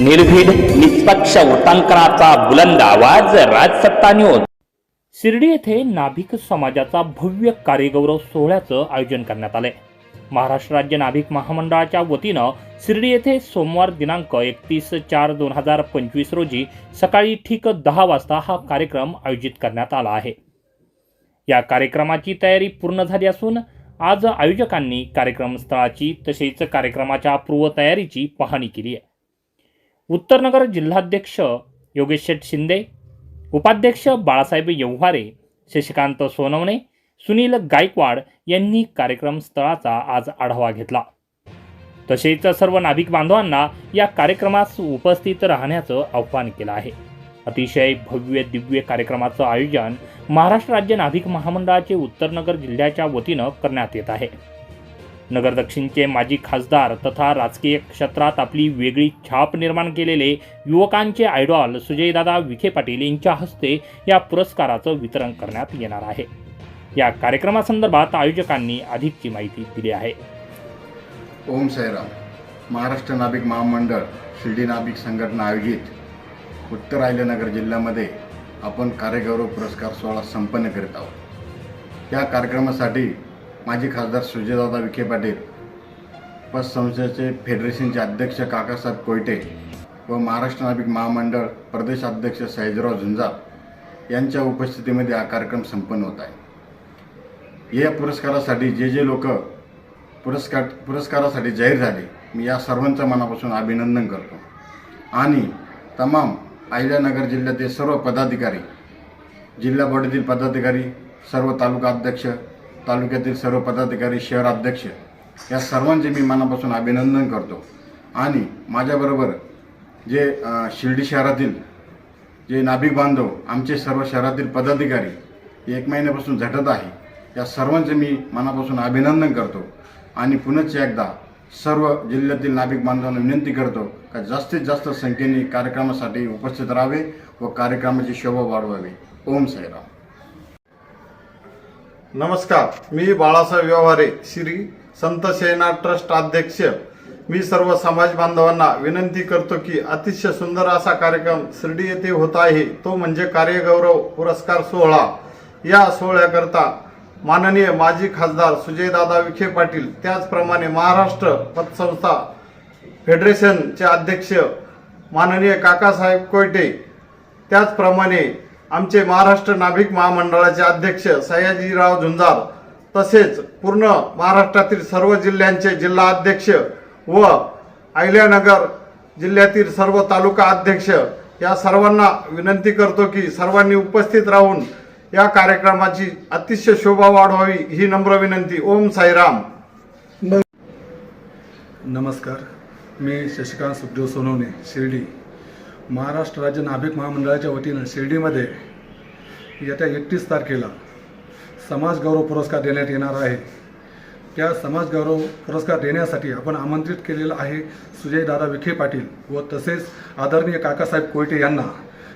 निर्भीड निष्पक्ष वृत्तांकनाचा बुलंद आवाज राजसत्ता न्यूज शिर्डी येथे नाभिक समाजाचा भव्य कार्यगौरव सोहळ्याचं आयोजन करण्यात आलंय. महाराष्ट्र राज्य नाभिक महामंडळाच्या वतीनं शिर्डी येथे सोमवार दिनांक एकतीस चार दोन हजार पंचवीस रोजी सकाळी ठीक दहा वाजता हा कार्यक्रम आयोजित करण्यात आला आहे. या कार्यक्रमाची तयारी पूर्ण झाली असून आज आयोजकांनी कार्यक्रम स्थळाची तसेच कार्यक्रमाच्या पूर्वतयारीची पाहणी केली आहे. उत्तरनगर जिल्हाध्यक्ष योगेश शेठ शिंदे उपाध्यक्ष बाळासाहेब येव्हारे शशिकांत सोनवणे सुनील गायकवाड यांनी कार्यक्रम स्थळाचा आज आढावा घेतला. तसेच सर्व नाभिक बांधवांना या कार्यक्रमास उपस्थित राहण्याचं आवाहन केलं आहे. अतिशय भव्य दिव्य कार्यक्रमाचं आयोजन महाराष्ट्र राज्य नाभिक महामंडळाचे उत्तरनगर जिल्ह्याच्या वतीनं करण्यात येत आहे. नगर दक्षिणचे माजी खासदार तथा राजकीय क्षेत्रात आपली वेगळी छाप निर्माण केलेले युवकांचे आयडॉल सुजयदादा विखे पाटील यांच्या हस्ते या पुरस्काराचं वितरण करण्यात येणार आहे. या कार्यक्रमासंदर्भात आयोजकांनी अधिकची माहिती दिली आहे. ओम सैराम महाराष्ट्र नाभिक महामंडळ शिर्डी नाभिक संघटना आयोजित उत्तर आयल्यानगर जिल्ह्यामध्ये आपण कार्यगौरव पुरस्कार सोहळा संपन्न करीत आहोत. या कार्यक्रमासाठी माजी खासदार सुजयदादा विखे पाटील पतसंस्थेचे फेडरेशनचे अध्यक्ष काकासाहेब कोयटे व महाराष्ट्र नाभिक महामंडळ प्रदेश अध्यक्ष सयाजीराव झुंजार यांच्या उपस्थितीमध्ये हा कार्यक्रम संपन्न होत आहे. या पुरस्कारासाठी जे जे लोक पुरस्कार पुरस्कारासाठी जाहीर झाले मी या सर्वांचं मनापासून अभिनंदन करतो. आणि तमाम अहिल्यानगर जिल्ह्यातील सर्व पदाधिकारी जिल्हा बॉडीतील पदाधिकारी सर्व तालुका अध्यक्ष तालुक्यातील सर्व पदाधिकारी शहर अध्यक्ष या सर्वांचे मी मनापासून अभिनंदन करतो. आणि माझ्याबरोबर जे शिर्डी शहरातील जे नाभिक बांधव आमचे सर्व शहरातील पदाधिकारी एक महिन्यापासून झटत आहे. या सर्वांचे मी मनापासून अभिनंदन करतो. आणि पुनश्च एकदा सर्व जिल्ह्यातील नाभिक बांधवांना विनंती करतो का जास्तीत जास्त संख्येने कार्यक्रमासाठी उपस्थित राहावे व कार्यक्रमाची शोभा वाढवावी. ओम साईराम. नमस्कार मी बाळासाहेब व्यवहारे श्री संत सेना ट्रस्ट अध्यक्ष. मी सर्व समाज बांधवांना विनंती करतो की अतिशय सुंदर असा कार्यक्रम शिर्डी येथे होत आहे. तो म्हणजे कार्यगौरव पुरस्कार सोहळा. या सोहळ्याकरता माननीय माजी खासदार सुजयदादा विखे पाटील त्याचप्रमाणे महाराष्ट्र पतसंस्था फेडरेशनचे अध्यक्ष माननीय काकासाहेब कोयटे त्याचप्रमाणे आमचे महाराष्ट्र नाभिक महामंडळाचे अध्यक्ष सयाजीराव झुंजार तसेच पूर्ण महाराष्ट्रातील सर्व जिल्ह्यांचे जिल्हा अध्यक्ष व अहिल्यानगर जिल्ह्यातील सर्व तालुका अध्यक्ष या सर्वांना विनंती करतो की सर्वांनी उपस्थित राहून या कार्यक्रमाची अतिशय शोभा वाढवावी ही नम्र विनंती. ओम साईराम. नमस्कार. मी शशिकांत सुखदेव सोनवणे शिर्डी. महाराष्ट्र राज्य नाभिक महामंडळाच्या वतीनं शिर्डीमध्ये येत्या एकतीस तारखेला समाजगौरव पुरस्कार देण्यात येणार आहे. त्या समाजगौरव पुरस्कार देण्यासाठी आपण आमंत्रित केलेलं आहे सुजयदादा विखे पाटील व तसेच आदरणीय काकासाहेब कोयटे यांना.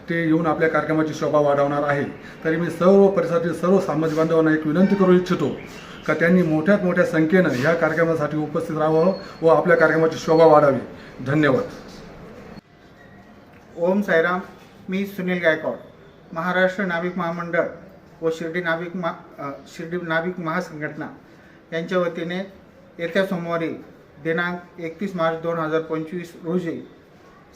ते येऊन आपल्या कार्यक्रमाची शोभा वाढवणार आहे. तरी मी सर्व परिसरातील सर्व समाज बांधवांना एक विनंती करू इच्छितो का त्यांनी मोठ्यात मोठ्या संख्येनं ह्या कार्यक्रमासाठी उपस्थित राहावं व आपल्या कार्यक्रमाची शोभा वाढावी. धन्यवाद. ओम साईराम मी सुनील गायकवाड. महाराष्ट्र नाविक महामंडळ व शिर्डी नाविक महा शिर्डी नाविक महासंघटना यांच्या वतीने येत्या सोमवारी दिनांक एकतीस मार्च दोन हजार पंचवीस रोजी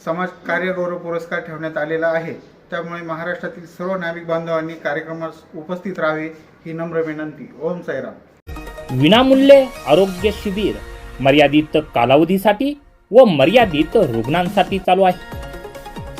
समाज कार्यगौरव पुरस्कार ठेवण्यात आलेला आहे. त्यामुळे महाराष्ट्रातील सर्व नाविक बांधवांनी कार्यक्रमास उपस्थित राहावे ही नम्र विनंती. ओम साईराम. विनामूल्य आरोग्य शिबिर मर्यादित कालावधीसाठी व मर्यादित रुग्णांसाठी चालू आहे.